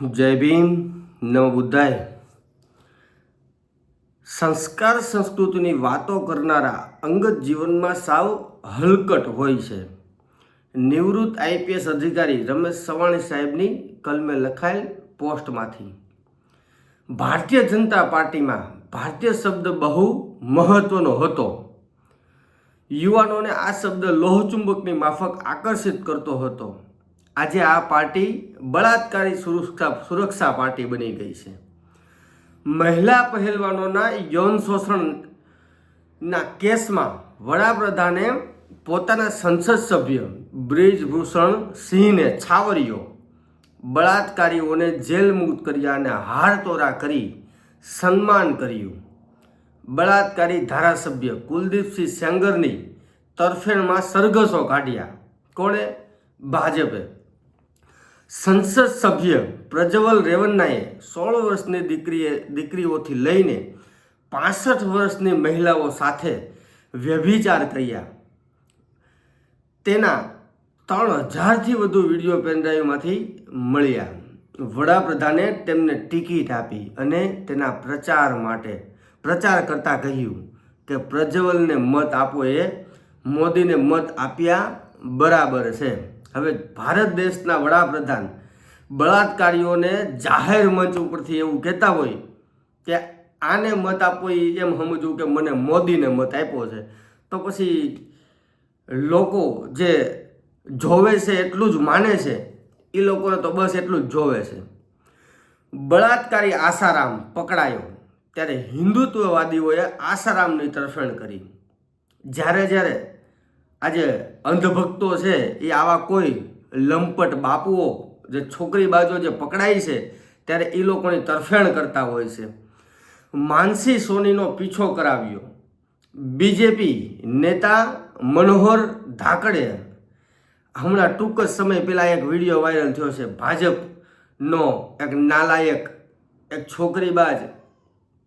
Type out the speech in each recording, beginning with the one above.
જય ભીમ, નમ બુદ્ધાય. સંસ્કાર સંસ્કૃતિની વાતો કરનારા અંગત જીવનમાં સાવ હલકટ હોય છે. નિવૃત્ત આઈપીએસ અધિકારી રમેશ સવાણી સાહેબની કલમે લખાયેલ પોસ્ટમાંથી. ભારતીય જનતા પાર્ટીમાં ભારતીય શબ્દ બહુ મહત્વનો હતો. યુવાનોને આ શબ્દ લોહચુંબકની માફક આકર્ષિત કરતો હતો. આજે આ પાર્ટી બળાત્કારી સુરક્ષા સુરક્ષા પાર્ટી બની ગઈ છે. મહિલા પહેલવાનોના યૌન શોષણના કેસમાં વડાપ્રધાને પોતાના સંસદ સભ્ય બ્રિજભૂષણ સિંહને છાવર્યો બળાત્કારીઓને જેલ મુક્ત કર્યા અને હાર તોરા કરી સન્માન કર્યું. બળાત્કારી ધારાસભ્ય કુલદીપસિંહ સેંગરની તરફેણમાં સરઘસો કાઢ્યા. કોણે? ભાજપે. સંસદ સભ્ય પ્રજ્વલ રેવન્નાએ સોળ વર્ષની દીકરીએ, દીકરીઓથી લઈને પાસઠ વર્ષની મહિલાઓ સાથે વ્યભિચાર કર્યા. તેના ત્રણ હજારથી વધુ વીડિયો પેનડ્રાઈવમાંથી મળ્યા. વડાપ્રધાને તેમને ટિકિટ આપી અને તેના પ્રચાર માટે પ્રચાર કરતાં કહ્યું કે પ્રજ્વલને મત આપો એ મોદીને મત આપ્યા બરાબર છે. હવે ભારત દેશના વડાપ્રધાન બળાત્કારીઓને જાહેર મંચ ઉપરથી એવું કહેતા હોય કે આને મત આપવો એમ સમજવું કે મને મોદીને મત આપ્યો છે. તો પછી લોકો જે જોવે છે એટલું જ માને છે એ લોકોને તો બસ એટલું જ જોવે છે. બળાત્કારી આસારામ પકડાયો ત્યારે હિન્દુત્વવાદીઓએ આસારામની તરફેણ કરી. જ્યારે જ્યારે આજે અંધભક્તો છે, એ આવા કોઈ લંપટ બાપુઓ, જે છોકરી બાજુ જે પકડાય છે, ત્યારે એ લોકોની તરફેણ કરતા હોય છે. માનસી સોનીનો પીછો કરાવ્યો. બીજેપી નેતા મનોહર ધાકડે હમણાં ટૂંક જ સમય પહેલાં એક વીડિયો વાયરલ થયો છે. ભાજપનો એક નાલાયક, એક છોકરીબાજ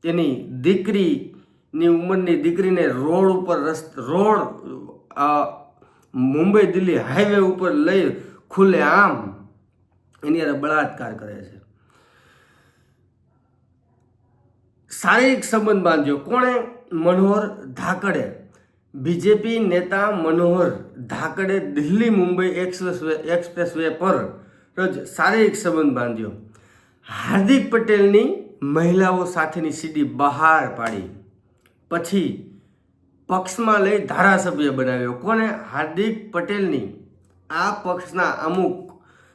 તેની દીકરીની ઉંમરની દીકરીને રોડ ઉપર રસ્ત, રોડ મુંબઈ દિલ્હી હાઈવે ઉપર લઈ ખુલ્લે આમ, એની હારે બળાત્કાર કરે છે. શારીરિક સંબંધ બાંધ્યો કોણે? મનોહર ધાકડે. બીજેપી નેતા Manohar Dhakade Delhi Mumbai express express way પર રોજ શારીરિક સંબંધ બાંધ્યો. હાર્દિક પટેલની મહિલાઓ સાથેની સીડી બહાર પાડી. પછી પક્ષમાં લઈ ધારાસભ્ય બનાવ્યો. કોને? હાર્દિક પટેલની. આ પક્ષના અમુક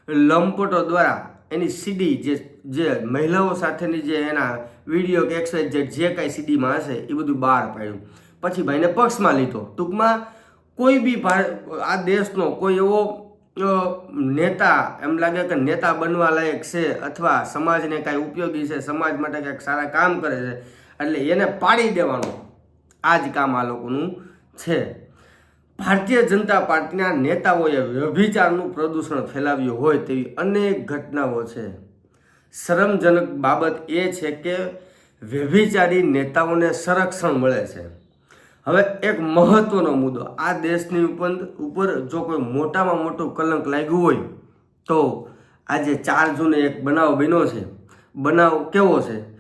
લંપટો દ્વારા એની સીડી જે જે મહિલાઓ સાથેની જે એના વીડિયો કે એક્સરસાઇઝ જે કાંઈ સીડીમાં હશે, એ બધું બહાર પાડ્યું. પછી ભાઈને પક્ષમાં લીધો. ટૂંકમાં કોઈ બી આ દેશનો કોઈ એવો નેતા, એમ લાગે કે નેતા બનવા લાયક છે અથવા સમાજને કાંઈ ઉપયોગી છે, સમાજ માટે કાંઈક સારા કામ કરે છે, એટલે એને પાડી દેવાનો. આ જ કામ આ લોકોનું છે. ભારતીય જનતા પાર્ટીના નેતાઓએ વ્યભિચારનું પ્રદૂષણ ફેલાવ્યું હોય તેવી અનેક ઘટનાઓ છે. શરમજનક બાબત એ છે કે વ્યભિચારી નેતાઓને સંરક્ષણ મળે છે. હવે એક મહત્વનો મુદ્દો, આ દેશની ઉપર ઉપર જો કોઈ મોટામાં મોટું કલંક લાગ્યું હોય તો આજે ચાર જૂને એક બનાવ બન્યો છે. બનાવ કેવો છે?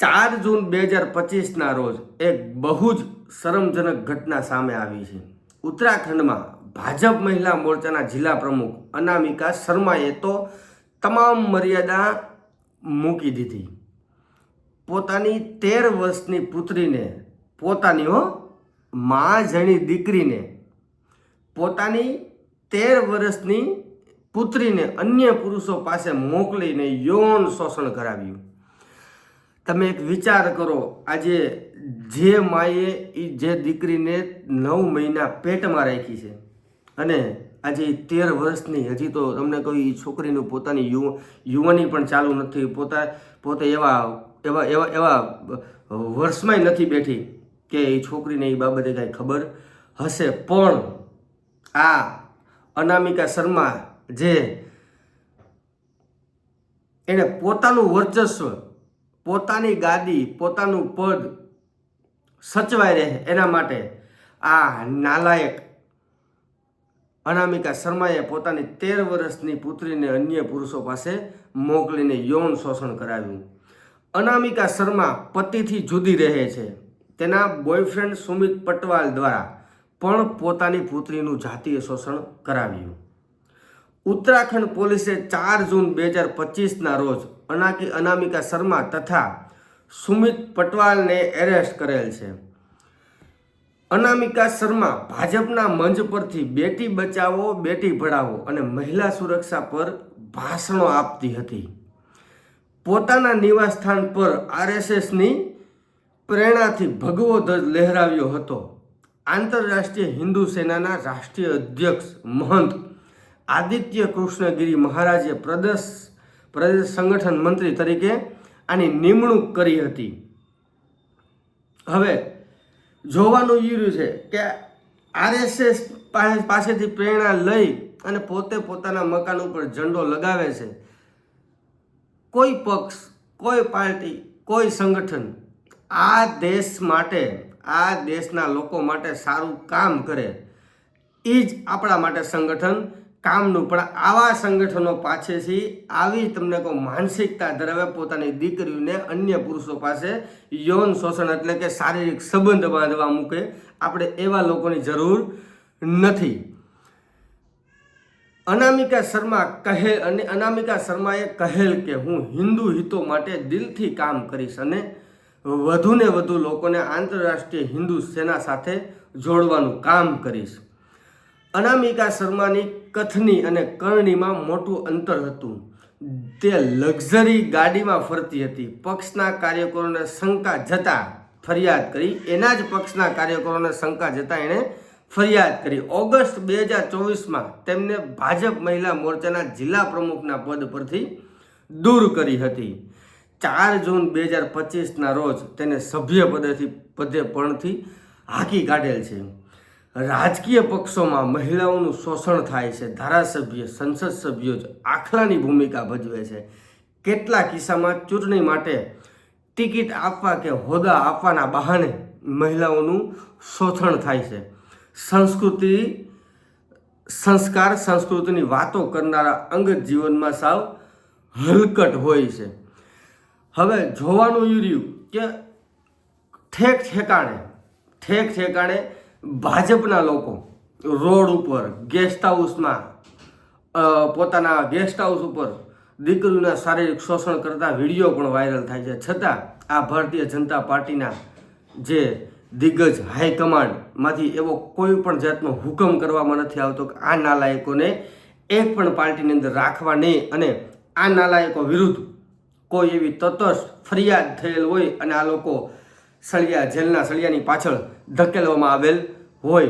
ચાર જૂન બે હજાર પચીસના રોજ એક બહુ જ શરમજનક ઘટના સામે આવી છે. ઉત્તરાખંડમાં ભાજપ મહિલા મોરચાના જિલ્લા પ્રમુખ અનામિકા શર્માએ તો તમામ મર્યાદા મૂકી દીધી. પોતાની તેર વર્ષની પુત્રીને, પોતાની હો મા જણી દીકરીને, પોતાની તેર વર્ષની પુત્રીને અન્ય પુરુષો પાસે મોકલીને યૌન શોષણ કરાવ્યું. તમે એક વિચાર કરો, આજે જે માએ એ જે દીકરીને નવ મહિના પેટમાં રાખી છે અને આજે તેર વર્ષની, હજી તો તમને કહ્યું એ છોકરીનું પોતાની યુ, યુવાની પણ ચાલુ નથી, પોતા, પોતે એવા એવા એવા એવા વર્ષમાંય નથી બેઠી કે એ છોકરીને એ બાબતે કાંઈ ખબર હશે. પણ આ અનામિકા શર્મા જે એણે પોતાનું વર્ચસ્વ પોતાની ગાદી, પોતાનું પદ સચવાઈ રહે એના માટે આ નાલાયક અનામિકા શર્માએ પોતાની તેર વર્ષની પુત્રીને અન્ય પુરુષો પાસે મોકલીને યૌન શોષણ કરાવ્યું. અનામિકા શર્મા પતિથી જુદી રહે છે. તેના બોયફ્રેન્ડ સુમિત પટવાલ દ્વારા પણ પોતાની પુત્રીનું જાતીય શોષણ કરાવ્યું. ઉત્તરાખંડ પોલીસે ચાર જૂન બે હજાર પચીસના રોજ અનાકી અનામિકા શર્મા તથા સુમિત પટવાલને એરેસ્ટ કરેલ છે. અનામિકા શર્મા ભાજપના મંચ પરથી બેટી બચાવો, બેટી ભણાવો અને મહિલા સુરક્ષા પર ભાષણો આપતી હતી. પોતાના નિવાસસ્થાન પર આરએસએસની પ્રેરણાથી ભગવો ધ્વજ લહેરાવ્યો હતો. આંતરરાષ્ટ્રીય હિન્દુ સેનાના રાષ્ટ્રીય અધ્યક્ષ મહંત આદિત્ય કૃષ્ણગિરી મહારાજે પ્રદેશ પ્રદેશ સંગઠન મંત્રી તરીકે આની નિમણૂક કરી હતી. હવે જોવાનું રહ્યું છે કે આરએસએસ પાસેથી પ્રેરણા લઈ અને પોતે પોતાના મકાન ઉપર ઝંડો લગાવે છે. કોઈ પક્ષ, કોઈ પાર્ટી, કોઈ સંગઠન આ દેશ માટે, આ દેશના લોકો માટે સારું કામ કરે. એ જ આપણા માટે સંગઠન કામનું. પણ આવા સંગઠનો પાછેથી આવી તમને કહું માનસિકતા ધરાવે પોતાની દીકરીઓને અન્ય પુરુષો પાસે યૌન શોષણ એટલે કે શારીરિક સંબંધ બાંધવા મૂકે, આપણે એવા લોકોની જરૂર નથી. અનામિકા શર્મા કહે અને અનામિકા શર્માએ કહેલ કે હું હિન્દુ હિતો માટે દિલથી કામ કરીશ અને વધુને વધુ લોકોને આંતરરાષ્ટ્રીય હિન્દુ સેના સાથે જોડવાનું કામ કરીશ. અનામિકા શર્માની કથની અને કરણીમાં મોટું અંતર હતું. તે લક્ઝરી ગાડીમાં ફરતી હતી. પક્ષના કાર્યકરોને શંકા જતા ફરિયાદ કરી. એના જ પક્ષના કાર્યકરોને શંકા જતા એણે ફરિયાદ કરી. ઓગસ્ટ બે હજાર ચોવીસમાં તેમને ભાજપ મહિલા મોરચાના જિલ્લા પ્રમુખના પદ પરથી દૂર કરી હતી. ચાર જૂન બે હજાર પચીસના રોજ તેને સભ્ય પદેથી પદે પણથી હાંકી કાઢેલ છે. રાજકીય પક્ષોમાં મહિલાઓનું શોષણ થાય છે. ધારાસભ્ય, સંસદ સભ્યો જ આખલાની ભૂમિકા ભજવે છે. કેટલા કિસ્સામાં ચૂંટણી માટે ટિકિટ આપવા કે હોદ્દા આપવાના બહાને મહિલાઓનું શોષણ થાય છે. સંસ્કૃતિ, સંસ્કાર, સંસ્કૃતિની વાતો કરનારા અંગત જીવનમાં સાવ હલકટ હોય છે. હવે જોવાનું યુર્યું કે ઠેક ઠેકાણે ઠેક ઠેકાણે ભાજપના લોકો રોડ ઉપર ગેસ્ટ હાઉસમાં પોતાના ગેસ્ટ હાઉસ ઉપર દીકરીના શારીરિક શોષણ કરતા વીડિયો પણ વાયરલ થાય છે. છતાં આ ભારતીય જનતા પાર્ટીના જે દિગ્ગજ હાઈકમાન્ડમાંથી એવો કોઈ પણ જાતનો હુકમ કરવામાં નથી આવતો કે આ નાલાયકોને એક પણ પાર્ટીની અંદર રાખવા નહીં અને આ નાલાયકો વિરુદ્ધ કોઈ એવી તટસ્થ ફરિયાદ થયેલ હોય અને આ લોકો સળિયા જેલના સળિયાની પાછળ ધકેલવામાં આવેલ હોય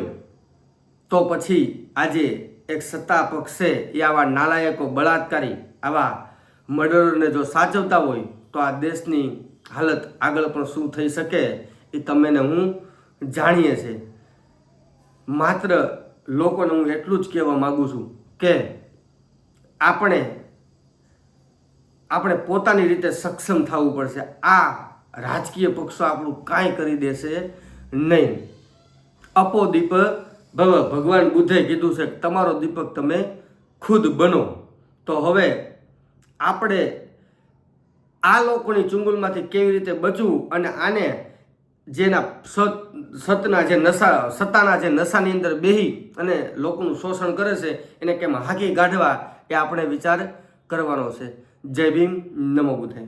તો પછી આજે એક સત્તા પક્ષે એ આવા નાલાયકો બળાત્કારી, આવા મર્ડરોને જો સાચવતા હોય તો આ દેશની હાલત આગળ પણ શું થઈ શકે એ તમે હું જાણીએ છે માત્ર લોકોને હું એટલું જ કહેવા માગું છું કે આપણે આપણે પોતાની રીતે સક્ષમ થવું પડશે. આ રાજકીય પક્ષો આપણું કાંઈ કરી દેશે નહીં. અપો દીપ, ભવ, ભગવાન બુદ્ધે કીધું છે તમારો દીપક તમે ખુદ બનો. તો હવે આપણે આ લોકોની ચુંગલમાંથી કેવી રીતે બચવું અને આને જેના સત, સતના જે નશા, સત્તાના જે નશાની અંદર બેહી અને લોકોનું શોષણ કરે છે, એને કેમ હાકી કાઢવા એ આપણે વિચાર કરવાનો છે. જય ભીમ, નમો બુદ્ધાય.